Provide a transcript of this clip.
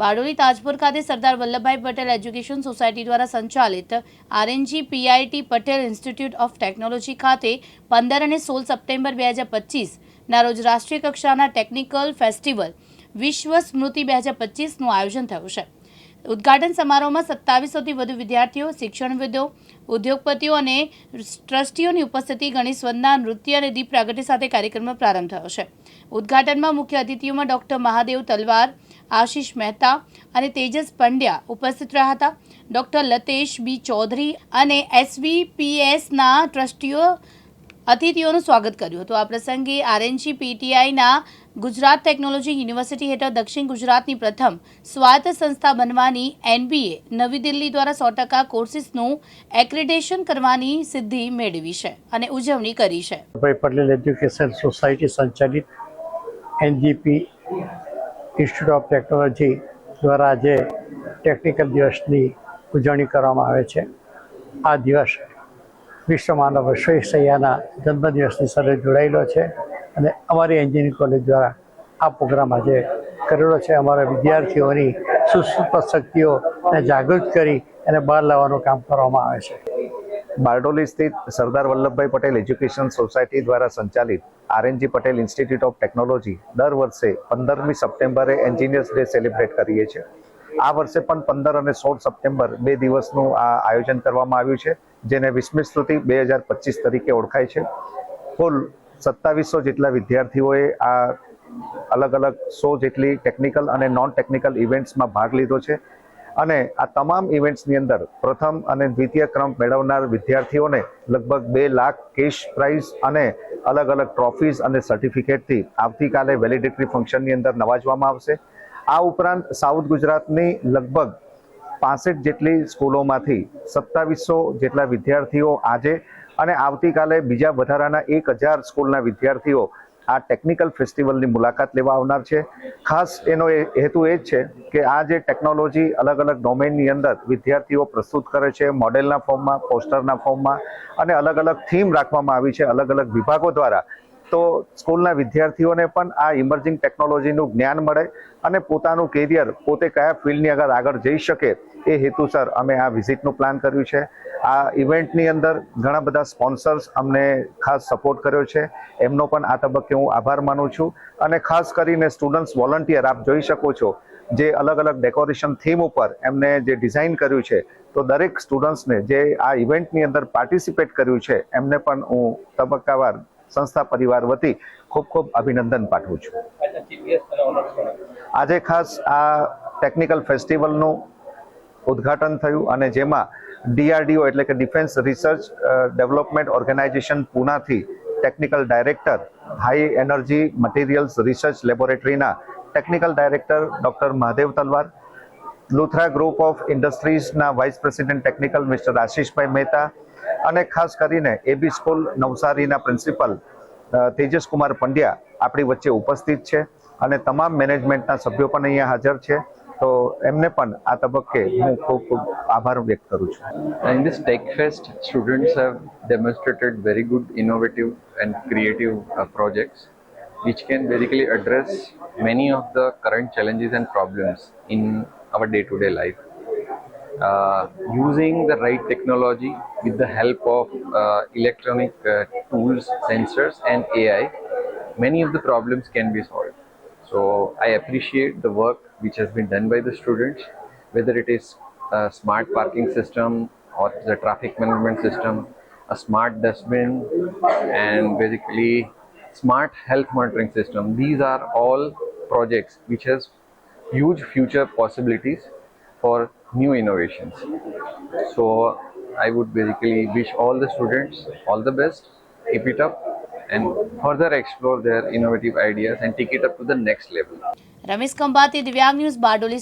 બારડોલી તાજપુર ખાતે Sardar Vallabhbhai Patel education society દ્વારા સંચાલિત RNG PIT Patel institute of technology ખાતે પંદર અને સોળ સપ્ટેમ્બર બે હજાર પચીસના રોજ રાષ્ટ્રીય કક્ષાના ટેકનિકલ ફેસ્ટિવલ વિશ્વ સ્મૃતિ બે હજાર પચીસનું આયોજન થયું છે. ઉદ્ઘાટન સમારોહમાં સત્તાવીસોથી વધુ વિદ્યાર્થીઓ, શિક્ષણવિદો, ઉદ્યોગપતિઓ અને ટ્રસ્ટીઓની ઉપસ્થિતિ, ગણેશ નૃત્ય અને દીપ પ્રાગટ્ય સાથે કાર્યક્રમનો પ્રારંભ થયો છે. ઉદ્ઘાટનમાં મુખ્ય અતિથિઓમાં ડોક્ટર મહાદેવ તલવાર આશીષ મહેતા અને તેજસ પંડ્યા ઉપસ્થિત રહ્યા હતા. ડૉક્ટર લતેશ બી ચૌધરી અને એસવીપીએસના ટ્રસ્ટીઓ અતિથિઓનું સ્વાગત કર્યું હતું. આ પ્રસંગે આરએનસી પીટીઆઈના ગુજરાત ટેકનોલોજી યુનિવર્સિટી હેઠળ દક્ષિણ ગુજરાતની પ્રથમ સ્વાયત્ત સંસ્થા બનવાની એનબીએ નવી દિલ્હી દ્વારા સો ટકા કોર્સિસનું એક્રેડિટેશન કરવાની સિદ્ધિ મેળવી છે અને ઉજવણી કરી છે. પટેલ એજ્યુકેશન સોસાયટી સંચાલિત એનજીપી ઇન્સ્ટિટ્યૂટ ઓફ ટેકનોલોજી દ્વારા આજે ટેકનિકલ દિવસની ઉજવણી કરવામાં આવે છે. આ દિવસ વિશ્વ માનવ સૈયાના જન્મદિવસની સાથે જોડાયેલો છે અને અમારી એન્જિનિયરિંગ કોલેજ દ્વારા આ પ્રોગ્રામ આજે કરેલો છે. અમારા વિદ્યાર્થીઓની સુસુપત શક્તિઓને જાગૃત કરી એને બહાર લાવવાનું કામ કરવામાં આવે છે. બારડોલી સ્થિત સરદાર વલ્લભભાઈ પટેલ એજ્યુકેશન સોસાયટી દ્વારા સંચાલિત RNG Patel institute of technology દર વર્ષે પંદરમી સપ્ટેમ્બરે એન્જિનિયર્સ ડે સેલિબ્રેટ કરીએ છીએ. આ વર્ષે પણ પંદર અને સોળ સપ્ટેમ્બર બે દિવસનું આ આયોજન કરવામાં આવ્યું છે, જેને વિસ્મિત સ્તુતિ બે હજાર પચીસ તરીકે ઓળખાય છે. કુલ સત્તાવીસો જેટલા વિદ્યાર્થીઓએ આ અલગ અલગ સો જેટલી ટેકનિકલ અને નોન ટેકનિકલ ઇવેન્ટ્સમાં ભાગ લીધો છે. અને આ તમામ ઇવેન્ટ્સની અંદર પ્રથમ અને દ્વિતીય ક્રમ મેળવનાર વિદ્યાર્થીઓને લગભગ બે લાખ કેશ પ્રાઇઝ અને અલગ અલગ ટ્રોફીઝ અને સર્ટિફિકેટથી આવતીકાલે વેલિડિટરી ફંક્શનની અંદર નવાજવામાં આવશે. આ ઉપરાંત સાઉથ ગુજરાતની લગભગ પાસઠ જેટલી સ્કૂલોમાંથી સત્તાવીસો જેટલા વિદ્યાર્થીઓ આજે અને આવતીકાલે બીજા વધારાના એક હજાર સ્કૂલના વિદ્યાર્થીઓ આ ટેકનિકલ ફેસ્ટિવલની મુલાકાત લેવા આવનાર છે. ખાસ એનો હેતુ એ જ છે કે આ જે ટેકનોલોજી અલગ અલગ ડોમેનની અંદર વિદ્યાર્થીઓ પ્રસ્તુત કરે છે મોડેલના ફોર્મમાં પોસ્ટરના ફોર્મમાં અને અલગ અલગ થીમ રાખવામાં આવી છે અલગ અલગ વિભાગો દ્વારા. તો સ્કૂલના વિદ્યાર્થીઓને પણ આ ઇમર્જિંગ ટેકનોલોજીનું જ્ઞાન મળે અને પોતાનું કેરિયર પોતે કયા ફિલ્ડની આગળ આગળ જઈ શકે એ હેતુસર અમે આ વિઝિટનું પ્લાન કર્યું છે. આ ઇવેન્ટની અંદર ઘણા બધા સ્પોન્સર્સ અમને ખાસ સપોર્ટ કર્યો છે. એમનો પણ આ તબક્કે હું આભાર માનું છું. અને ખાસ કરીને સ્ટુડન્ટ્સ વોલન્ટિયર આપ જોઈ શકો છો જે અલગ અલગ ડેકોરેશન થીમ ઉપર એમને જે ડિઝાઇન કર્યું છે તો દરેક સ્ટુડન્ટ્સને જે આ ઇવેન્ટની અંદર પાર્ટિસિપેટ કર્યું છે એમને પણ હું તબક્કાવાર સંસ્થા પરિવાર વતી ખૂબ ખૂબ અભિનંદન પાઠવું છું. આજે ખાસ આ ટેકનિકલ ફેસ્ટિવલનું ઉદ્ઘાટન થયું અને જેમાં ડીઆરડીઓ એટલે કે defence research development organisation પૂનાથી technical director high energy materials research લેબોરેટરીના technical director doctor Mahadev Talwar Luthra group of ઇન્ડસ્ટ્રીઝના vice president technical mister Ashishbhai Mehta અને ખાસ કરીને એબી સ્કૂલ નવસારીના પ્રિન્સિપલ તેજસ કુમાર પંડ્યા આપણી વચ્ચે ઉપસ્થિત છે અને તમામ મેનેજમેન્ટના સભ્યો પણ અહીંયા હાજર છે તો એમને પણ આ તબક્કે હું ખૂબ ખૂબ આભાર વ્યક્ત કરું છું this Tech Fest, students have demonstrated very good innovative and creative uh, projects which can basically address many of the current challenges and problems in our day to day life. Uh, using the right technology with the help of uh, electronic uh, tools, sensors, and AI, many of the problems can be solved. So I appreciate the work which has been done by the students, whether it is a smart parking system or the traffic management system, a smart dustbin, and basically smart health monitoring system. These are all projects which has huge future possibilities for new innovations. So I would basically wish all the students all the best, keep it up, and further explore their innovative ideas and take it up to the next level. Ramesh Kambati, Divyang News, Bardoli,